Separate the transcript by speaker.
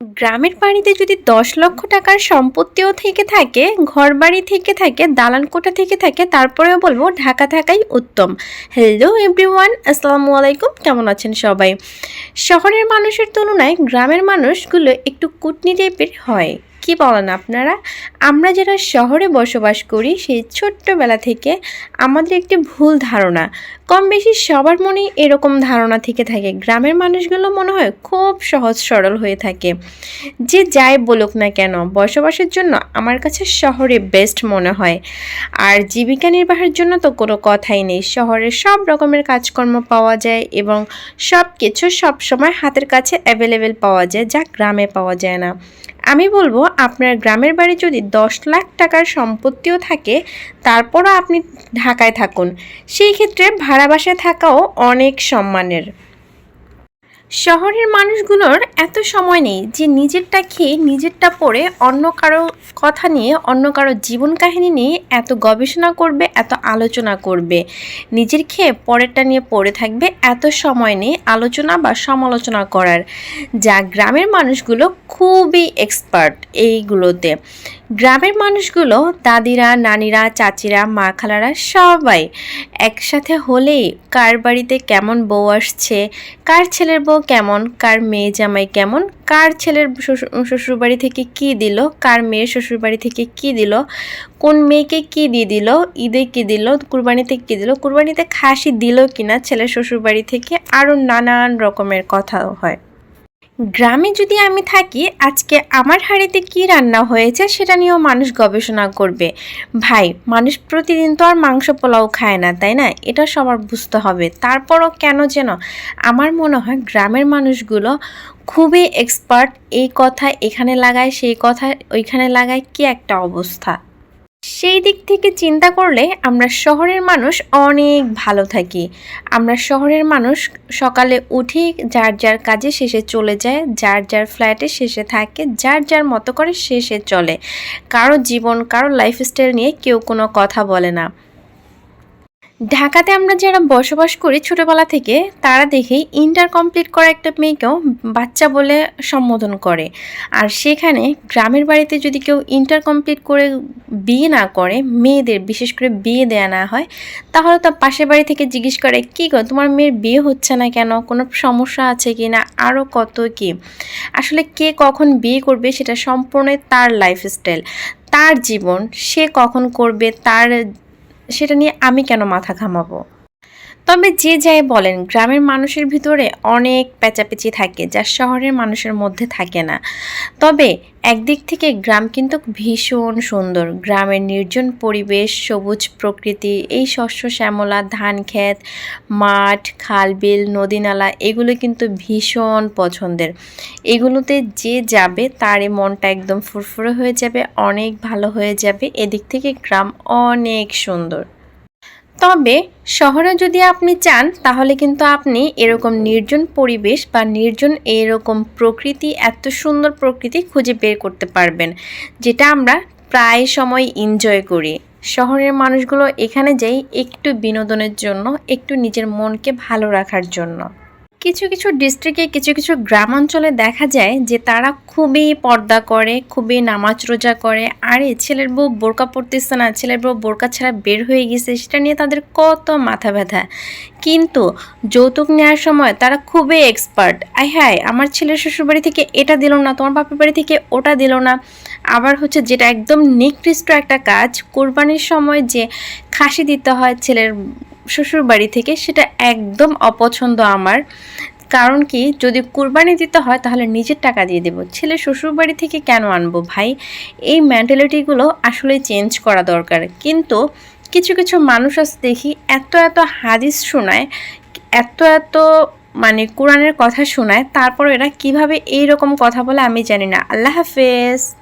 Speaker 1: গ্রামের বাড়িতে যদি দশ লক্ষ টাকার সম্পত্তিও থেকে থাকে ঘর বাড়ি থেকে থাকে দালান কোঠা থেকে থাকে, তারপরেও বলব ঢাকা থাকাই উত্তম। হ্যালো এভরিওয়ান আসসালামু আলাইকুম, কেমন আছেন সবাই? শহরের মানুষের তুলনায় গ্রামের মানুষগুলো একটু কুটনি টাইপের হয়। কি বলেন আপনারা? আমরা যারা শহরে বসবাস করি, সেই ছোট্টবেলা থেকে আমাদের একটি ভুল ধারণা। কম বেশি সবার মনেই এরকম ধারণা থেকে থাকে। গ্রামের মানুষগুলো মনে হয় খুব সহজ সরল হয়ে থাকে। যে যাই বলুক না কেন, বসবাসের জন্য আমার কাছে শহরে বেস্ট মনে হয়। আর জীবিকা নির্বাহের জন্য তো কোনো কথাই নেই। শহরে সব রকমের কাজকর্ম পাওয়া যায় এবং সব কিছু সবসময় হাতের কাছে অ্যাভেলেবেল পাওয়া যায়, যা গ্রামে পাওয়া যায় না। আমি বলব, আপনার গ্রামের বাড়ি যদি দশ লাখ টাকার সম্পত্তিও থাকে, তারপরও আপনি ঢাকায় থাকুন। সেই ক্ষেত্রে ভাড়া বাসায় থাকাও অনেক সম্মানের। শহরের মানুষগুলোর এত সময় নেই যে নিজেরটা খেয়ে নিজেরটা পড়ে অন্য কারও কথা নিয়ে, অন্য কারও জীবন কাহিনী নিয়ে এত গবেষণা করবে, এত আলোচনা করবে। নিজের খেয়ে পরেরটা নিয়ে পড়ে থাকবে এত সময় নেই আলোচনা বা সমালোচনা করার। যা গ্রামের মানুষগুলো খুবই এক্সপার্ট এইগুলোতে। গ্রামের মানুষগুলো, দাদিরা, নানিরা, চাচিরা, মা খালারা সবাই একসাথে হলেই কার বাড়িতে কেমন বউ আসছে, কার ছেলের বউ কেমন, কার মেয়ে জামাই কেমন, কার ছেলের শ্বশুরবাড়ি থেকে কি দিল, কার মেয়ের শ্বশুরবাড়ি থেকে কি দিল, কোন মেয়েকে কি দিয়ে দিল, ঈদে কি দিল, কুরবানিতে কি দিল, কুরবানিতে খাসি দিল কিনা ছেলের শ্বশুরবাড়ি থেকে আরও নানান রকমের কথা হয়। গ্রামে যদি আমি থাকি, আজকে আমার হাঁড়িতে কি রান্না হয়েছে সেটা নিয়েও মানুষ গবেষণা করবে। ভাই, মানুষ প্রতিদিন তো আর মাংস পোলাও খায় না, তাই না? এটা সবার বুঝতে হবে। তারপরও কেন যেন আমার মনে হয় গ্রামের মানুষগুলো খুবই এক্সপার্ট এই কথা এখানে লাগায়, সেই কথা ওইখানে লাগায়, কি একটা অবস্থা? সেই দিক থেকে চিন্তা করলে আমরা শহরের মানুষ অনেক ভালো থাকি। আমরা শহরের মানুষ সকালে উঠে যার যার কাজে শেষে চলে যায়, যার যার ফ্ল্যাটে শেষে থাকে, যার যার মতো করে শেষে চলে। কারও জীবন, কারও লাইফস্টাইল নিয়ে কেউ কোনো কথা বলে না। ঢাকাতে আমরা যারা বসবাস করি ছোটোবেলা থেকে, তারা দেখেই ইন্টার কমপ্লিট করা একটা মেয়েকেও বাচ্চা বলে সম্বোধন করে। আর সেখানে গ্রামের বাড়িতে যদি কেউ ইন্টার কমপ্লিট করে বিয়ে না করে, মেয়েদের বিশেষ করে বিয়ে দেয়া না হয়, তাহলে তার পাশের বাড়ি থেকে জিজ্ঞেস করে, কী গো, তোমার মেয়ের বিয়ে হচ্ছে না কেন? কোনো সমস্যা আছে কি না? আরও কত কি? আসলে কে কখন বিয়ে করবে সেটা সম্পূর্ণ তার লাইফস্টাইল তার জীবন সে কখন করবে, তার সেটা নিয়ে আমি কেন মাথা ঘামাবো? তবে যে যাই বলেন, গ্রামের মানুষের ভিতরে অনেক পেঁচাপেচি থাকে যা শহরের মানুষের মধ্যে থাকে না। তবে একদিক থেকে গ্রাম কিন্তু ভীষণ সুন্দর। গ্রামের নির্জন পরিবেশ, সবুজ প্রকৃতি, এই শস্য, শ্যামলা, ধান ক্ষেত, মাঠ, খাল, বিল, নদী নালা, এগুলো কিন্তু ভীষণ পছন্দের। এগুলোতে যে যাবে তারই মনটা একদম ফুরফুরে হয়ে যাবে, অনেক ভালো হয়ে যাবে। এদিক থেকে গ্রাম অনেক সুন্দর। তবে শহরে যদি আপনি চান, তাহলে কিন্তু আপনি এরকম নির্জন পরিবেশ বা নির্জন এরকম প্রকৃতি, এত সুন্দর প্রকৃতি খুঁজে বের করতে পারবেন, যেটা আমরা প্রায় সময় এনজয় করি। শহরের মানুষগুলো এখানে যাই একটু বিনোদনের জন্য, একটু নিজের মনকে ভালো রাখার জন্য। কিছু কিছু ডিস্ট্রিক্টে কিছু কিছু গ্রাম অঞ্চলে দেখা যায় যে তারা খুবই পর্দা করে, খুবই নামাজ রোজা করে। আরে ছেলের বউ বোরকা পড়তেছে না, ছেলের বউ বোরকা ছাড়া বের হয়ে গেছে, সেটা নিয়ে তাদের কত মাথা ব্যথা। কিন্তু যৌতুক নেওয়ার সময় তারা খুবই এক্সপার্ট আই হায়, আমার ছেলের শ্বশুরবাড়ি থেকে এটা দিল না, তোমার বাপের বাড়ি থেকে ওটা দিল না। আবার হচ্ছে যেটা একদম নিকৃষ্ট একটা কাজ, কোরবানির সময় যে খাসি দিতে হয় ছেলের শ্বশুর বাড়ি থেকে সেটা একদম অপছন্দ আমার। কারণ কি? যদি কুরবানি দিতে হয় তাহলে নিজের টাকা দিয়ে দেবো। ছেলে শ্বশুর বাড়ি থেকে কেন আনব ভাই? এই মেন্টালিটিগুলো আসলে চেঞ্জ করা দরকার। কিন্তু কিছু কিছু মানুষ আছে দেখি এত এত হাদিস শোনায়, এত এত মানে কোরআনের কথা শোনায়, তারপর এরা কীভাবে এই রকম কথা বলে আমি জানি না। আল্লাহ হাফেজ।